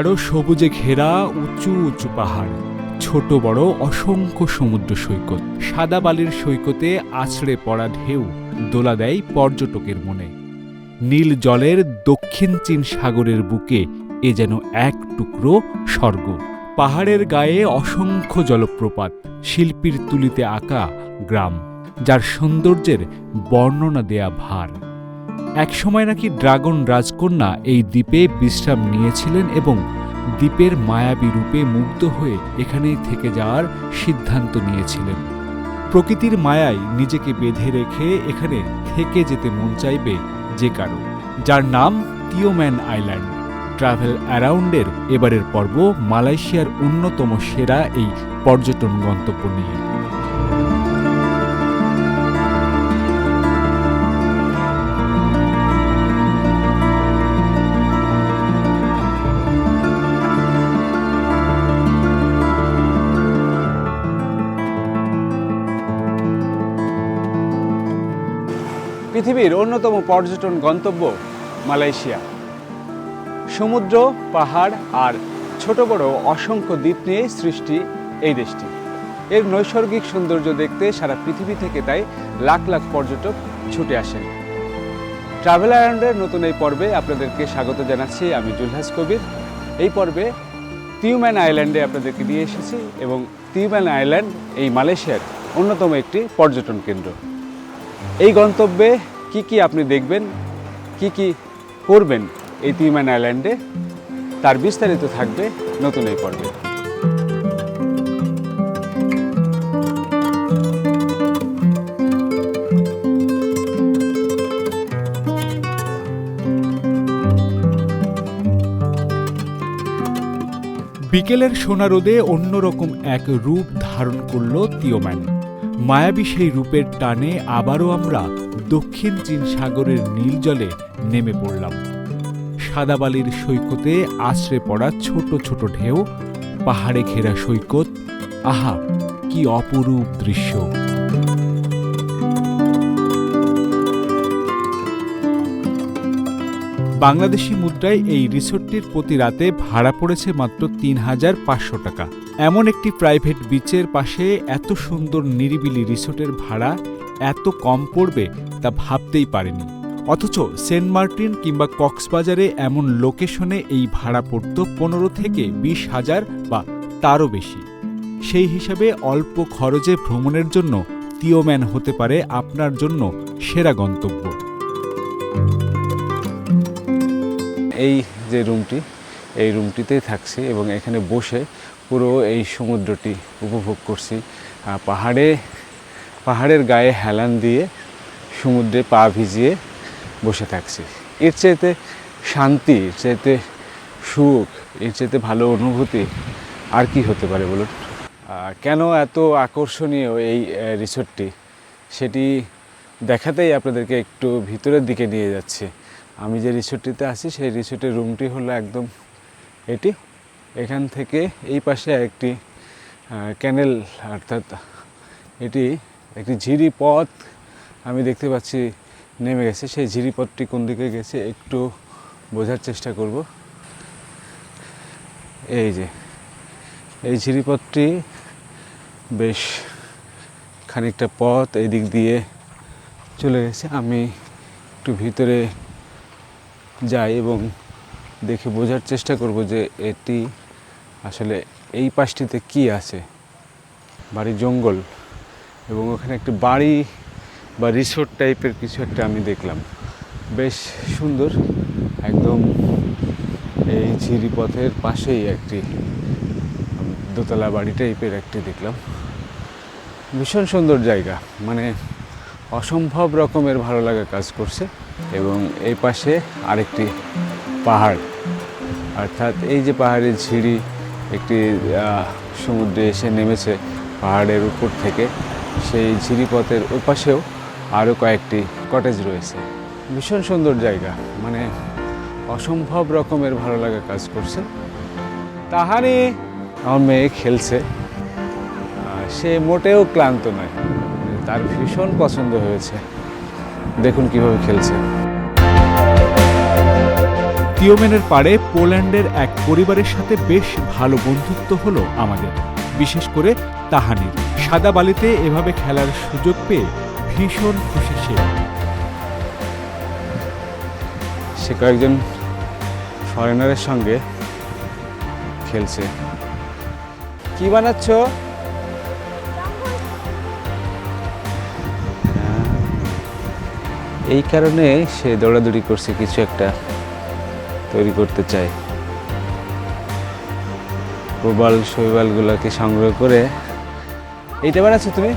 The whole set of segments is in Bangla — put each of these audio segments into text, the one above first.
গাঢ় সবুজে ঘেরা উঁচু উঁচু পাহাড়, ছোট বড় অসংখ্য সমুদ্র সৈকত। সাদা বালির সৈকতে আছড়ে পড়া ঢেউ দোলা দেয় পর্যটকের মনে। নীল জলের দক্ষিণ চীন সাগরের বুকে এ যেন এক টুকরো স্বর্গ। পাহাড়ের গায়ে অসংখ্য জলপ্রপাত, শিল্পীর তুলিতে আঁকা গ্রাম, যার সৌন্দর্যের বর্ণনা দেয়া ভার। একসময় নাকি ড্রাগন রাজকন্যা এই দ্বীপে বিশ্রাম নিয়েছিলেন এবং দ্বীপের মায়াবী রূপে মুগ্ধ হয়ে এখানেই থেকে যাওয়ার সিদ্ধান্ত নিয়েছিলেন। প্রকৃতির মায়ায় নিজেকে বেঁধে রেখে এখানে থেকে যেতে মন চাইবে যে কারও, যার নাম টিওম্যান আইল্যান্ড। ট্রাভেল অ্যারাউন্ডের এবারের পর্ব মালয়েশিয়ার অন্যতম সেরা এই পর্যটন গন্তব্য নিয়ে। পৃথিবীর অন্যতম পর্যটন গন্তব্য মালয়েশিয়া। সমুদ্র, পাহাড় আর ছোট বড় অসংখ্য দ্বীপ নিয়ে সৃষ্টি এই দেশটি। এর নৈসর্গিক সৌন্দর্য দেখতে সারা পৃথিবী থেকে তাই লাখ লাখ পর্যটক ছুটে আসেন। ট্রাভেল আইল্যান্ডের নতুন এই পর্বে আপনাদেরকে স্বাগত জানাচ্ছি আমি জুলহাস কবির। এই পর্বে তিউম্যান আইল্যান্ডে আপনাদেরকে নিয়ে এসেছি এবং তিউম্যান আইল্যান্ড এই মালয়েশিয়ার অন্যতম একটি পর্যটন কেন্দ্র। এই গন্তব্যে কি কি আপনি দেখবেন? কি কি করবেন এই তিউম্যান আইল্যান্ডে? তার বিস্তারিত থাকবে নতুন এই পর্বে। বিকেলের সোনা রোদে অন্যরকম এক রূপ ধারণ করল তিওম্যান মায়াবী সেই রূপের টানে আবারও আমরা দক্ষিণ চীন সাগরের নীল জলে নেমে পড়লাম। সাদাবালির সৈকতে আশ্রে পড়া ছোট ছোট ঢেউ, পাহাড়ে ঘেরা সৈকত, আহা, কি অপরূপ দৃশ্য। বাংলাদেশি মুদ্রায় এই রিসোর্টটির প্রতি রাতে ভাড়া পড়েছে মাত্র তিন হাজার পাঁচশো টাকা। এমন একটি প্রাইভেট বিচের পাশে এত সুন্দর নিরিবিলি রিসোর্টের ভাড়া এত কম পড়বে তা ভাবতেই পারেনি। অথচ সেন্ট মার্টিন কিংবা কক্সবাজারে এমন লোকেশনে এই ভাড়া পড়ত পনেরো থেকে বিশ হাজার বা তারও বেশি। সেই হিসাবে অল্প খরচে ভ্রমণের জন্য তিওম্যান হতে পারে আপনার জন্য সেরা গন্তব্য। এই যে রুমটি, এই রুমটিতেই থাকছি এবং এখানে বসে পুরো এই সমুদ্রটি উপভোগ করছি। পাহাড়ে পাহাড়ের গায়ে হেলান দিয়ে সমুদ্রে পা ভিজিয়ে বসে থাকছি। এর চাইতে শান্তি, এর চাইতে সুখ, এর চাইতে ভালো অনুভূতি আর কি হতে পারে বলুন? কেন এত আকর্ষণীয় এই রিসোর্টটি? সেটি দেখাতেই আপনাদেরকে একটু ভিতরের দিকে নিয়ে যাচ্ছে। আমি যে রিসোর্টটিতে আছি, সেই রিসোর্টের রুমটি হলো একদম এটি। এখান থেকে এই পাশে একটি ক্যানেল, অর্থাৎ এটি একটি ঝিরি পথ আমি দেখতে পাচ্ছি নেমে গেছে। সেই ঝিরি পথটি কোন দিকে গেছে একটু বোঝার চেষ্টা করব। এই যে, এই ঝিরিপথটি বেশ খানিকটা পথ এই দিক দিয়ে চলে গেছে। আমি একটু ভিতরে যাই এবং দেখে বোঝার চেষ্টা করব যে এটি আসলে এই পাশটিতে কি আছে। বাড়ি জঙ্গল। এবং ওখানে একটি বাড়ি বা রিসোর্ট টাইপের কিছু একটা আমি দেখলাম। বেশ সুন্দর, একদম এই ঝিরিপথের পাশেই একটি দোতলা বাড়ি টাইপের একটি দেখলাম। ভীষণ সুন্দর জায়গা মানে অসম্ভব রকমের ভালো লাগা কাজ করছে এবং এই পাশে আরেকটি পাহাড়, অর্থাৎ এই যে পাহাড়ের ঝিড়ি একটি সমুদ্রে এসে নেমেছে পাহাড়ের উপর থেকে। সেই ঝিরিপথের ওপাশেও আরও কয়েকটি কটেজ রয়েছে। ভীষণ সুন্দর জায়গা মানে অসম্ভব রকমের ভালো লাগা কাজ করছে। তাহারে আমার মেয়ে খেলছে। সে মোটেও ক্লান্ত নয় তার ভীষণ পছন্দ হয়েছে। দেখুন কীভাবে খেলছে। তিওমেনের পাড়ে পোল্যান্ডের এক পরিবারের সাথে বেশ ভালো বন্ধুত্ব হলো আমাদের। বিশেষ করে তাহানির। সাদা বালিতে এভাবে খেলার সুযোগ পেয়ে ভীষণ খুশি সে। সে কয়েকজন ফরেনারের সঙ্গে খেলছে। কি বানাচ্ছ? এই কারণে সে দৌড়াদৌড়ি করছে, কিছু একটা তৈরি করতে চায়। প্রবাল শৈবালগুলোকে সংগ্রহ করে এইটা বানাচ্ছ তুমি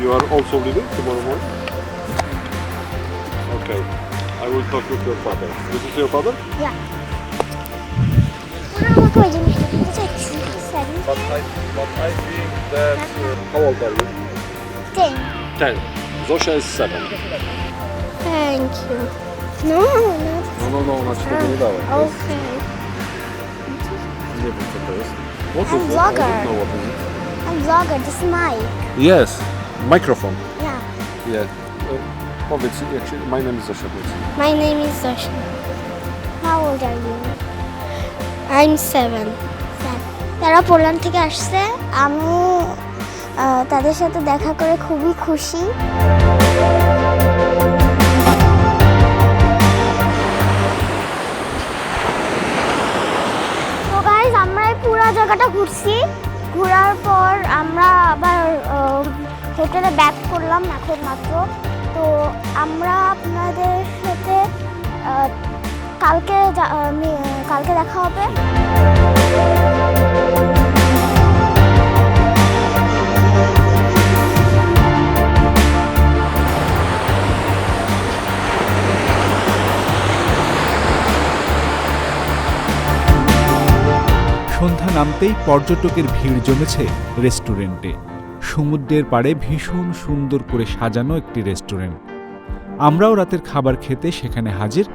You are also leaving tomorrow morning? Okay. I will talk with your father. This is your father? আমাকে ওই জিনিসটা দিতে চাচ্ছি sorry But I, but I think that... Uh, how old are you? Ten 10. Zosia is 7. Thank you No no No, no, no, ona ci tego nie dałem. To jest- okay Nie wiem co to jest. What I'm is it? I vlogger. don't know what is it. I'm vlogger this is Mike Yes. Microphone. yeah Yeah. Uh, powiedz, jak się... My name is Zosia, powiedz. my name is Zosha how old are you I'm seven তারা পোল্যান্ড থেকে আসছে আমি আহ, তাদের সাথে দেখা করে খুবই খুশি জায়গাটা ঘুরছি। ঘোরার পর আমরা আবার হোটেলে ব্যাক করলাম এখন মাত্র। তো আমরা আপনাদের সাথে কালকে কালকে দেখা হবে। নামতেই পর্যটকের ভিড় জমেছে রেস্টুরেন্টে। সমুদ্রের পাড়ে ভীষণ সুন্দর করে সাজানো একটি রেস্টুরেন্ট। আমরাও রাতের খাবার খেতে সেখানে হাজির।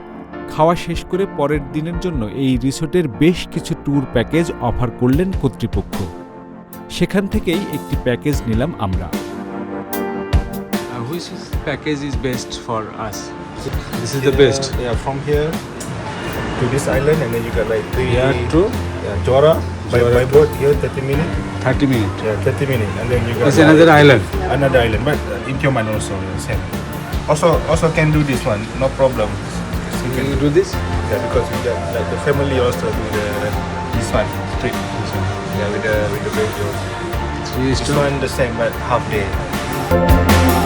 খাওয়া শেষ করে পরের দিনের জন্য এই রিসোর্টের বেশ কিছু ট্যুর প্যাকেজ অফার করলেন কর্তৃপক্ষ। সেখান থেকেই একটি প্যাকেজ নিলাম আমরা। This is Yeah, Yeah, from here to this island, and then you got like three. Yeah, true. Yeah, Jora. by, by boat here 30 minutes. 30 minutes. Yeah 30 minutes and then you go it's another island. island. Another island but in Tioman also same. Also also can do this one no problem. You can you do this? Yeah because we got like the family also do the this one trip this one. Yeah with the with the baby also. So this one the same but half day.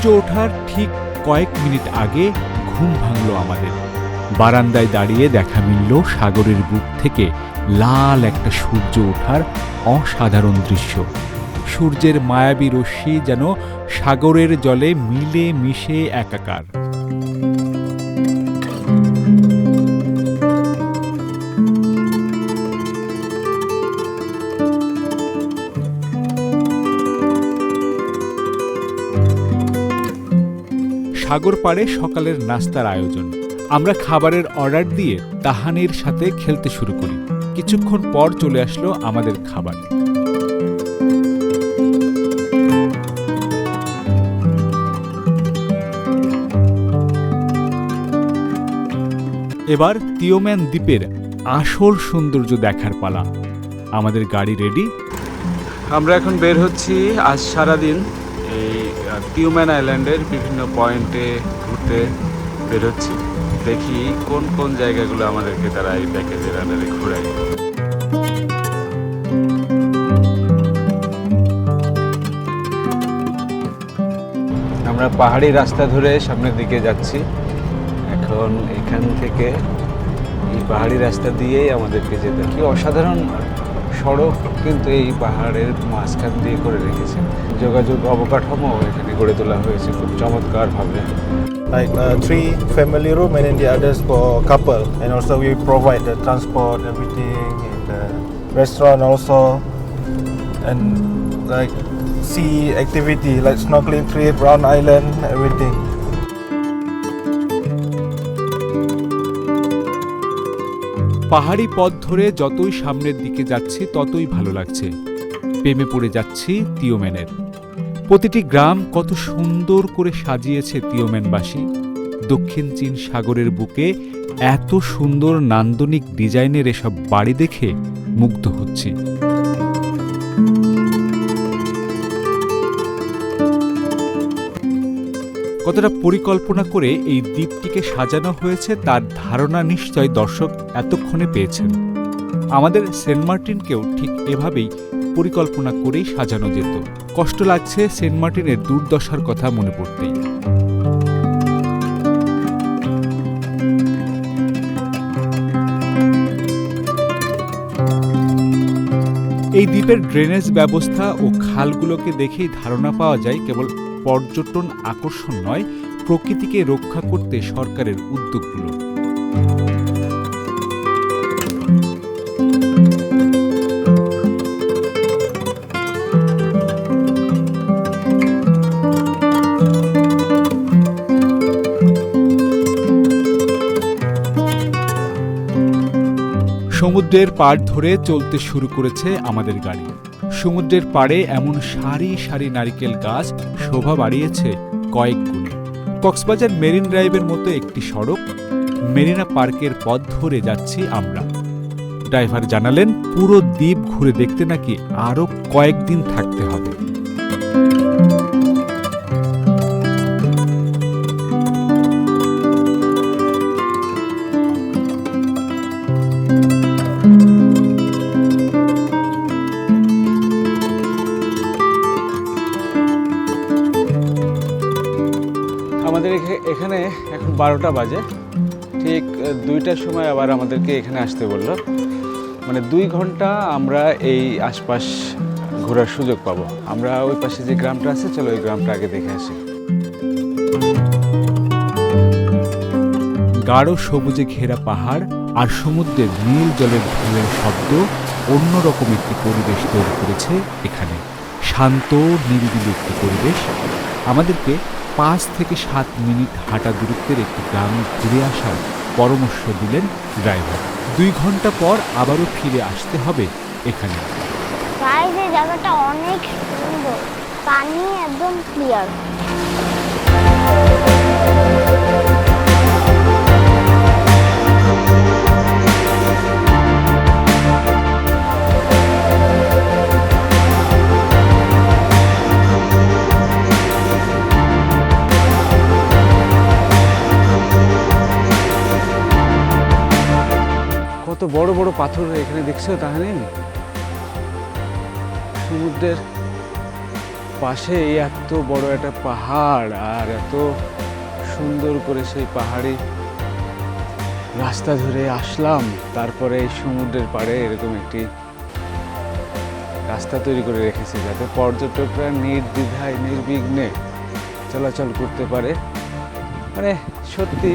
সূর্য ওঠার ঠিক কয়েক মিনিট আগে ঘুম ভাঙল আমাদের। বারান্দায় দাঁড়িয়ে দেখা মিলল সাগরের বুক থেকে লাল একটা সূর্য ওঠার অসাধারণ দৃশ্য। সূর্যের মায়াবী রশ্মি যেন সাগরের জলে মিলে মিশে একাকার। সাগর পাড়ে সকালের নাস্তার আয়োজন। আমরা খাবারের অর্ডার দিয়ে তাহানির সাথে খেলতে শুরু করি। কিছুক্ষণ পর চলে আসলো আমাদের খাবার। এবার তিওম্যান দ্বীপের আসল সৌন্দর্য দেখার পালা। আমাদের গাড়ি রেডি আমরা এখন বের হচ্ছি আজ সারাদিন। এই টিউম্যান আইল্যান্ডের বিভিন্ন পয়েন্টে ঘুরতে বেরোচ্ছি। দেখি কোন কোন জায়গাগুলো আমাদেরকে তারা এই প্যাকেজের আন্ডারে ঘোরায়। আমরা পাহাড়ি রাস্তা ধরে সামনের দিকে যাচ্ছি। এখন এখন থেকে এই পাহাড়ি রাস্তা দিয়েই আমাদেরকে যেতে কি অসাধারণ। সড়ক কিন্তু এই পাহাড়ের মাঝখান দিয়ে করে রেখেছে যোগাযোগ অবকাঠামো এখানে গড়ে তোলা হয়েছে খুব চমৎকারভাবে Like uh, three family room and then the others for couple. And also we provide the transport, everything, and the restaurant also, and like sea activity like snorkeling trip, round island, everything. পাহাড়ি পথ ধরে যতই সামনের দিকে যাচ্ছি, ততই ভালো লাগছে। প্রেমে পড়ে যাচ্ছি তিওম্যানের। প্রতিটি গ্রাম কত সুন্দর করে সাজিয়েছে তিওম্যানবাসী। দক্ষিণ চীন সাগরের বুকে এত সুন্দর নান্দনিক ডিজাইনের এসব বাড়ি দেখে মুগ্ধ হচ্ছি। কতটা পরিকল্পনা করে এই দ্বীপটিকে সাজানো হয়েছে তার ধারণা নিশ্চয় দর্শক এতক্ষণে পেয়েছেন। আমাদের সেন্ট মার্টিনকেও ঠিক এভাবেই পরিকল্পনা করেই সাজানো যেত। কষ্ট লাগছে সেন্ট মার্টিনের দুর্দশার কথা মনে পড়তেই। এই দ্বীপের ড্রেনেজ ব্যবস্থা ও খালগুলোকে দেখেই ধারণা পাওয়া যায় কেবল পর্যটন আকর্ষণ নয়, প্রকৃতিকে রক্ষা করতে সরকারের উদ্যোগগুলো। সমুদ্রের পাড় ধরে চলতে শুরু করেছে আমাদের গাড়ি। সমুদ্রের পাড়ে এমন সারি সারি নারিকেল গাছ শোভা বাড়িয়েছে কয়েক গুণে কক্সবাজার মেরিন ড্রাইভের মতো একটি সড়ক, মেরিনা পার্কের পথ ধরে যাচ্ছি আমরা। ড্রাইভার জানালেন, পুরো দ্বীপ ঘুরে দেখতে নাকি আরও কয়েকদিন থাকতে হবে। বারোটা বাজে। ঠিক দুইটার সময় আবার আমাদেরকে এখানে আসতে বলল। মানে দুই ঘণ্টা আমরা এই আশপাশ ঘোরার সুযোগ পাবো। আমরা ওই পাশে যে গ্রামটা আছে, চলো ওই গ্রামটা আগে দেখে আসি। গাঢ় সবুজে ঘেরা পাহাড় আর সমুদ্রের নীল জলের ঢেউয়ের শব্দ অন্যরকম একটি পরিবেশ তৈরি করেছে এখানে। শান্ত, নিরিবিলি একটি পরিবেশ। আমাদেরকে পাঁচ থেকে সাত মিনিট হাঁটা দূরত্বের একটি গ্রাম ঘুরে আসার পরামর্শ দিলেন ড্রাইভার। দুই ঘণ্টা পর আবারও ফিরে আসতে হবে এখানে। জায়গাটা অনেক সুন্দর। পানি একদম ক্লিয়ার কত বড় বড় পাথর এখানে দেখছ তাহলে সমুদ্রের পাশে এত বড় একটা পাহাড় আর এত সুন্দর করে সেই পাহাড়ি রাস্তা ধরে আসলাম, তারপরে এই সমুদ্রের পাড়ে এরকম একটি রাস্তা তৈরি করে রেখেছে যাতে পর্যটকরা নির্দ্বিধায়, নির্বিঘ্নে চলাচল করতে পারে। মানে সত্যি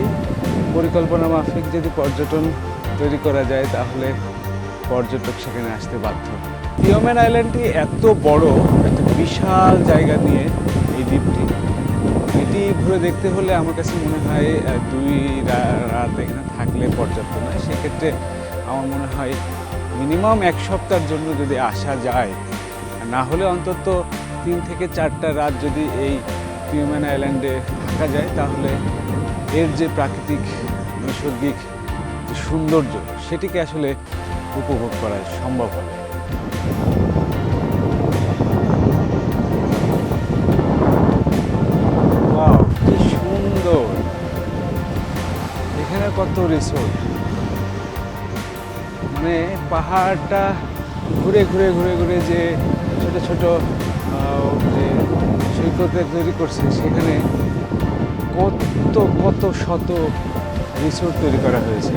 পরিকল্পনা মাফিক যদি পর্যটন তৈরি করা যায়, তাহলে পর্যটক সেখানে আসতে বাধ্য। পিওম্যান আইল্যান্ডটি এত বড়, একটা বিশাল জায়গা নিয়ে এই দ্বীপটি। এটি ঘুরে দেখতে হলে আমার কাছে মনে হয় দুই রাত এখানে থাকলে পর্যাপ্ত নয়। সেক্ষেত্রে আমার মনে হয় মিনিমাম এক সপ্তাহের জন্য যদি আসা যায়, না হলে অন্তত তিন থেকে চারটা রাত যদি এই পিওম্যান আইল্যান্ডে থাকা যায়, তাহলে এর যে প্রাকৃতিক, নৈসর্গিক যে সৌন্দর্য, সেটিকে আসলে উপভোগ করা সম্ভব হবে। কি সুন্দর! এখানে কত রিসোর্ট মানে পাহাড়টা ঘুরে ঘুরে ঘুরে ঘুরে যে ছোট ছোট যে সৈকতে তৈরি করছে, সেখানে কত কত শত রিসোর্ট তৈরি করা হয়েছে।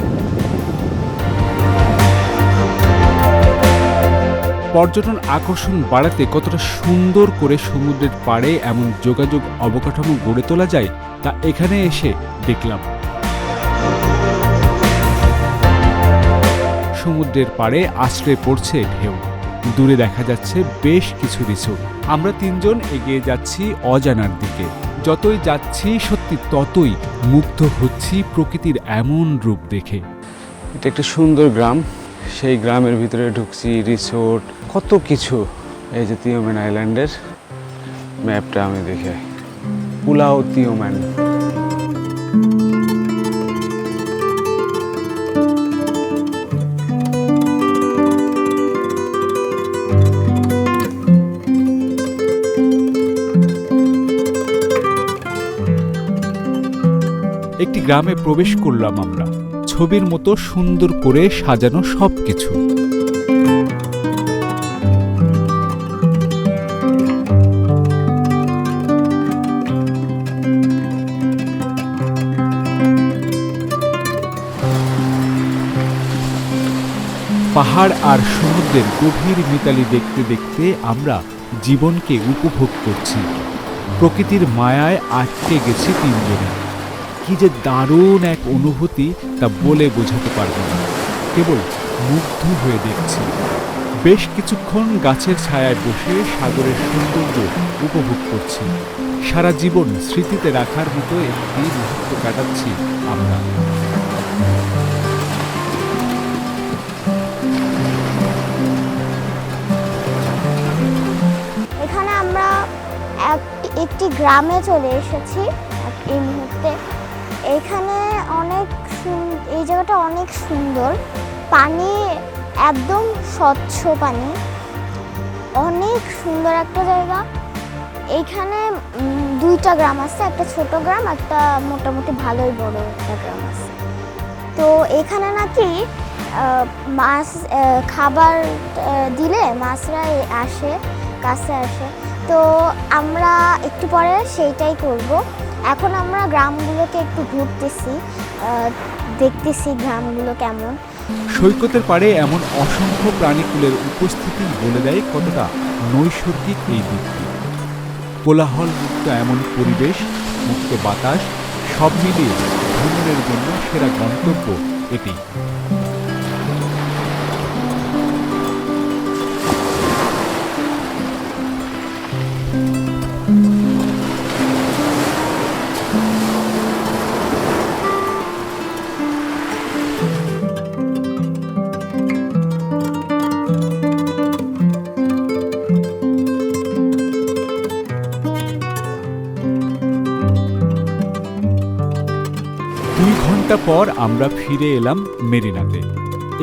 পর্যটন আকর্ষণ বাড়াতে কতটা সুন্দর করে সমুদ্রের পাড়ে এমন যোগাযোগ অবকাঠামো গড়ে তোলা যায়, তা এখানে এসে দেখলাম। সমুদ্রের পাড়ে আশ্রয় পড়ছে ঢেউ। দূরে দেখা যাচ্ছে বেশ কিছু রিসোর্ট আমরা তিনজন এগিয়ে যাচ্ছি অজানার দিকে। যতই যাচ্ছি সত্যি ততই মুগ্ধ হচ্ছি প্রকৃতির এমন রূপ দেখে। এটা একটা সুন্দর গ্রাম। সেই গ্রামের ভিতরে ঢুকছি রিসোর্ট কত কিছু। এই যে তিওম্যান আইল্যান্ডের ম্যাপটা আমি দেখে। পুলাও তিওম্যান গ্রামে প্রবেশ করলাম আমরা। ছবির মতো সুন্দর করে সাজানো সবকিছু। পাহাড় আর সমুদ্রের গভীর মিতালি দেখতে দেখতে আমরা জীবনকে উপভোগ করছি। প্রকৃতির মায়ায় আটকে গেছি তিনজনে। কি যে দারুণ এক অনুভূতি তা বলে বোঝাতে পারব না। কেবল মুগ্ধ হয়ে দেখছি। বেশ কিছুক্ষণ গাছের ছায়ায় বসে সাগরের সৌন্দর্য উপভোগ করছি। সারা জীবন স্মৃতিতে রাখার মতো একটি মুহূর্ত কাটাচ্ছি আমরা। এখানে আমরা এক- একটি গ্রামে চলে এসেছি। এই মুহূর্তে এখানে অনেক এই জায়গাটা অনেক সুন্দর। পানি একদম স্বচ্ছ পানি। অনেক সুন্দর একটা জায়গা। এইখানে দুইটা গ্রাম আছে, একটা ছোট গ্রাম, একটা মোটামুটি ভালোই বড় একটা গ্রাম আছে। তো এখানে নাকি মাছ খাবার দিলে মাছরা আসে, কাছে আসে। তো আমরা একটু পরে সেইটাই করব। এখন আমরা গ্রামগুলোকে একটু ঘুরতেছি দেখতেছি গ্রামগুলো কেমন। সৈকতের পাড়ে এমন অসংখ্য প্রাণীকুলের উপস্থিতি বলে দেয় কতটা নৈসর্গিক এই দ্বীপটি কোলাহল মুক্ত এমন পরিবেশ, মুক্ত বাতাস, সব মিলিয়ে ভ্রমণের জন্য সেরা গন্তব্য এটি। ঘণ্টা পর আমরা ফিরে এলাম মেরিনাতে।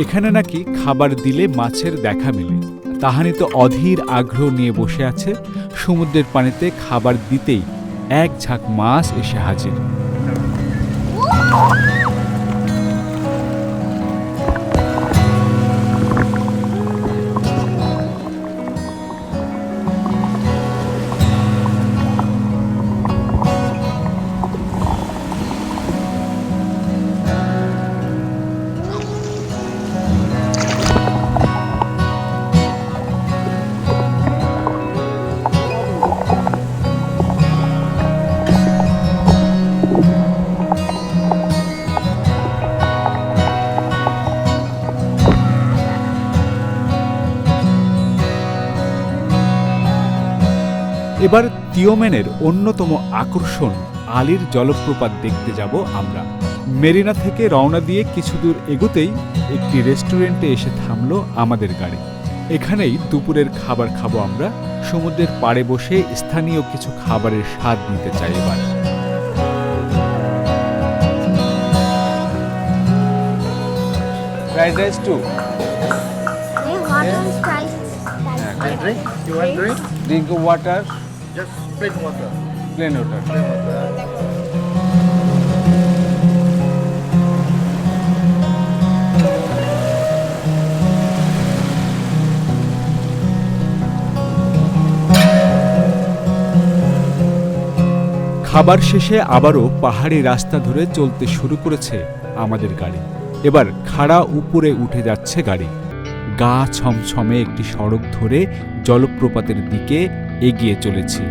এখানে নাকি খাবার দিলে মাছের দেখা মেলে। তাহানি তো অধীর আগ্রহ নিয়ে বসে আছে, সমুদ্রের পানিতে খাবার দিতেই এক ঝাঁক মাছ এসে হাজির। এবার তিওমেনের অন্যতম আকর্ষণ আলির জলপ্রপাত দেখতে যাব আমরা। মেরিনা থেকে রওনা দিয়ে কিছু দূর এগোতেই একটি রেস্টুরেন্টে এসে থামলো আমাদের গাড়ি। এখানেই দুপুরের খাবার খাব আমরা সমুদ্রের পাড়ে বসে স্থানীয় কিছু খাবারের স্বাদ নিতে চাই এবার। Fried rice too? Drink water Just plain water Plain water. খাবার শেষে আবারও পাহাড়ি রাস্তা ধরে চলতে শুরু করেছে আমাদের গাড়ি। এবার খাড়া উপরে উঠে যাচ্ছে গাড়ি। গা ছমছমে একটি সড়ক ধরে জলপ্রপাতের দিকে এগিয়ে চলেছি।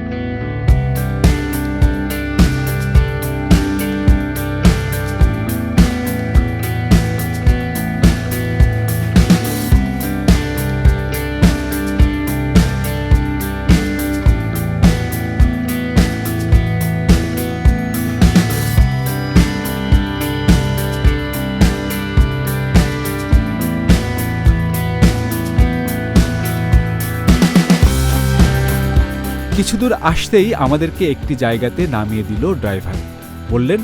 কিছু দূর আসতেই আমাদেরকে একটি জায়গাতে নামিয়ে দিল ড্রাইভার। বললেন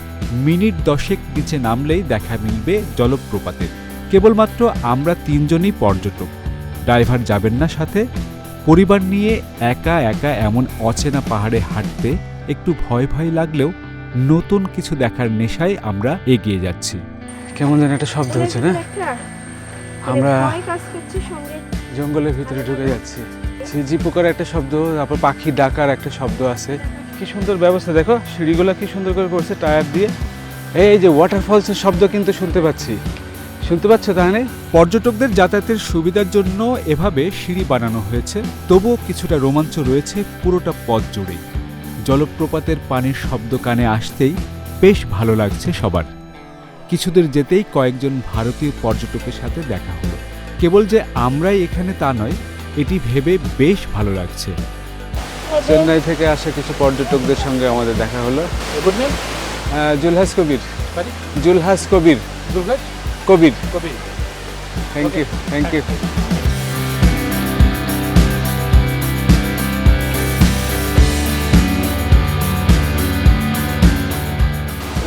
মিনিট দশেক নিচে নামলেই দেখা মিলবে জলপ্রপাতের কেবলমাত্র আমরা তিনজনই পর্যটক। ড্রাইভার যাবেন না সাথে। পরিবার নিয়ে একা একা এমন অচেনা পাহাড়ে হাঁটতে একটু ভয় ভয় লাগলেও নতুন কিছু দেখার নেশায় আমরা এগিয়ে যাচ্ছি। কেমন যেন একটা শব্দ হচ্ছে না? আমরা জঙ্গলের ভিতরে ঢুকে যাচ্ছি। ঝিঝি পোকার একটা শব্দ, তারপর পাখি ডাকার একটা শব্দ আছে। কি সুন্দর ব্যবস্থা, দেখো, সিঁড়িগুলো কি সুন্দর করে করছে টায়ার দিয়ে। এই যে ওয়াটারফলসের শব্দ কিন্তু শুনতে পাচ্ছি। শুনতে পাচ্ছ তাহলে? পর্যটকদের যাতায়াতের সুবিধার জন্য এভাবে সিঁড়ি বানানো হয়েছে। তবুও কিছুটা রোমাঞ্চ রয়েছে পুরোটা পথ জুড়েই জলপ্রপাতের পানির শব্দ কানে আসতেই বেশ ভালো লাগছে সবার। কিছুদের যেতেই কয়েকজন ভারতীয় পর্যটকের সাথে দেখা হলো। কেবল যে আমরাই এখানে তা নয় এটি ভেবে বেশ ভালো লাগছে। চেন্নাই থেকে আসা কিছু পর্যটকদের সঙ্গে আমাদের দেখা হলো। Zulhas Kabir. Zulhas Kabir? Kabir. Copy. Thank you thank you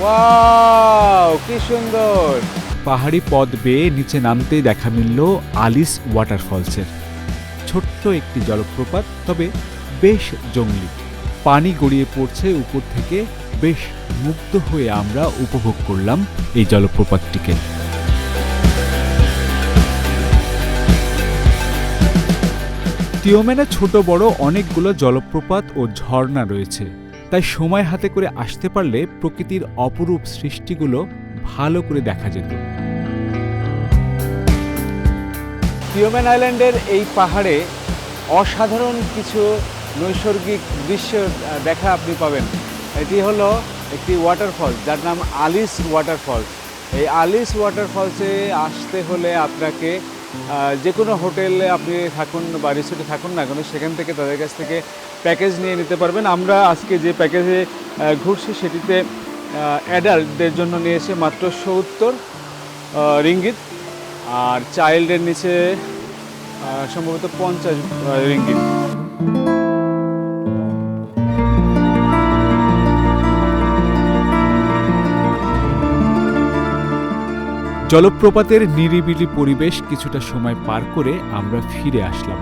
wow কি সুন্দর। পাহাড়ি পথ বেয়ে নিচে নামতেই দেখা মিলল আলিস ওয়াটারফলসের। ছোট্ট একটি জলপ্রপাত, তবে বেশ জঙ্গলি। পানি গড়িয়ে পড়ছে উপর থেকে, বেশ মুগ্ধ হয়ে আমরা উপভোগ করলাম এই জলপ্রপাতটিকে। তিওমেনে ছোট বড় অনেকগুলো জলপ্রপাত ও ঝর্ণা রয়েছে, তাই সময় হাতে করে আসতে পারলে প্রকৃতির অপরূপ সৃষ্টিগুলো ভালো করে দেখা যেত। পিওম্যান আইল্যান্ডের এই পাহাড়ে অসাধারণ কিছু নৈসর্গিক দৃশ্য দেখা আপনি পাবেন। এটি হলো একটি ওয়াটারফল যার নাম আলিস ওয়াটারফল এই আলিস ওয়াটারফলসে আসতে হলে আপনাকে যে কোনো হোটেলে আপনি থাকুন বা রিসোর্টে থাকুন না কেন, সেখান থেকে তাদের কাছ থেকে প্যাকেজ নিয়ে নিতে পারবেন। আমরা আজকে যে প্যাকেজে ঘুরছি সেটিতে অ্যাডাল্টদের জন্য নিয়েছে মাত্র সত্তর রিঙ্গিত আর চাইল্ডের নিচে সম্ভবত পঞ্চাশ রিঙ্গিত জলপ্রপাতের নিরিবিলি পরিবেশ কিছুটা সময় পার করে আমরা ফিরে আসলাম।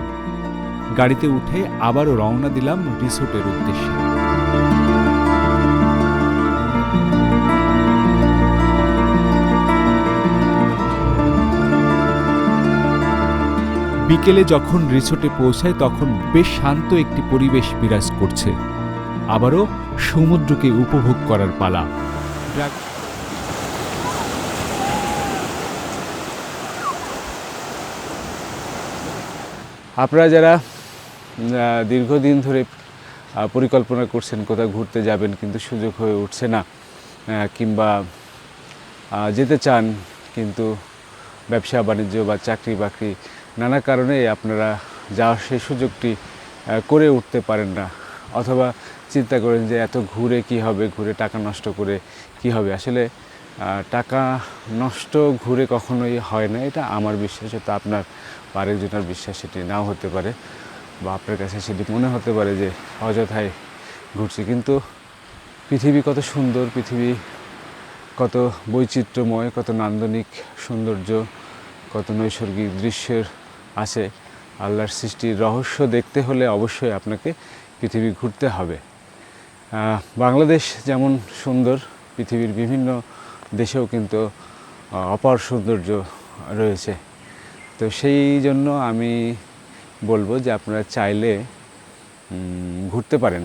গাড়িতে উঠে আবারও রওনা দিলাম রিসোর্টের উদ্দেশ্যে। বিকেলে যখন রিসোর্টে পৌঁছায়, তখন বেশ শান্ত একটি পরিবেশ বিরাজ করছে। আবারও সমুদ্রকে উপভোগ করার পালা। আপনারা যারা দীর্ঘদিন ধরে পরিকল্পনা করছেন কোথাও ঘুরতে যাবেন কিন্তু সুযোগ হয়ে উঠছে না কিংবা যেতে চান কিন্তু ব্যবসা, বাণিজ্য বা চাকরি বাকরি নানা কারণে আপনারা যাওয়ার সেই সুযোগটি করে উঠতে পারেন না। অথবা চিন্তা করেন যে এত ঘুরে কি হবে, ঘুরে টাকা নষ্ট করে কি হবে? আসলে টাকা নষ্ট ঘুরে কখনোই হয় না। এটা আমার বিশ্বাস হয়তো আপনার আরেকজনের বিশ্বাস, সেটি নাও হতে পারে বা আপনার কাছে সেটি মনে হতে পারে যে অযথায় ঘুরছি। কিন্তু পৃথিবী কত সুন্দর, পৃথিবী কত বৈচিত্র্যময়, কত নান্দনিক সৌন্দর্য, কত নৈসর্গিক দৃশ্যের আছে। আল্লাহর সৃষ্টির রহস্য দেখতে হলে অবশ্যই আপনাকে পৃথিবী ঘুরতে হবে। বাংলাদেশ যেমন সুন্দর, পৃথিবীর বিভিন্ন দেশেও কিন্তু অপার সৌন্দর্য রয়েছে। তো সেই জন্য আমি বলব যে আপনারা চাইলে ঘুরতে পারেন।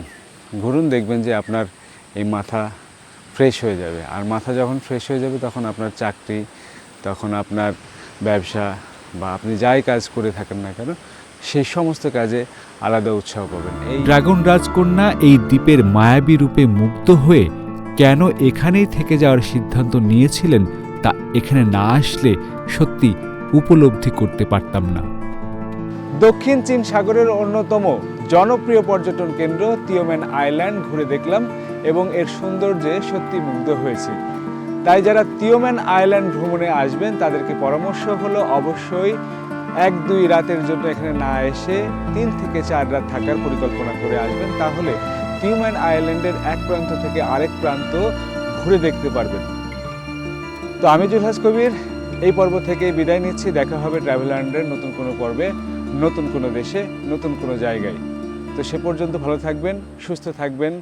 ঘুরুন, দেখবেন যে আপনার এই মাথা ফ্রেশ হয়ে যাবে। আর মাথা যখন ফ্রেশ হয়ে যাবে, তখন আপনার চাকরি, তখন আপনার ব্যবসা বা আপনি যাই কাজ করে থাকেন না কেন সেই সমস্ত কাজে আলাদা উৎসাহ পাবেন। এই ড্রাগন রাজকন্যা এই দ্বীপের মায়াবী রূপে মুগ্ধ হয়ে কেন এখানেই থেকে যাওয়ার সিদ্ধান্ত নিয়েছিলেন তা এখানে না আসলে সত্যি উপলব্ধি করতে পারতাম না। দক্ষিণ চীন সাগরের অন্যতম জনপ্রিয় পর্যটন কেন্দ্র তিওমেন আইল্যান্ড ঘুরে দেখলাম এবং এর সৌন্দর্যে সত্যি মুগ্ধ হয়েছি। তাই যারা তিওমেন আইল্যান্ড ভ্রমণে আসবেন, তাদেরকে পরামর্শ হলো অবশ্যই এক দুই রাতের জন্য এখানে না এসে তিন থেকে চার রাত থাকার পরিকল্পনা করে আসবেন। তাহলে তিওমেন আইল্যান্ডের এক প্রান্ত থেকে আরেক প্রান্ত ঘুরে দেখতে পারবেন। তো আমি জুলহাস কবির, এই পর্ব থেকে বিদায় নিচ্ছি। দেখা হবে ট্রাভেল আন্ডের নতুন কোনো পর্বে, নতুন কোনো দেশে, নতুন কোনো জায়গায়। তো সে পর্যন্ত ভালো থাকবেন, সুস্থ থাকবেন।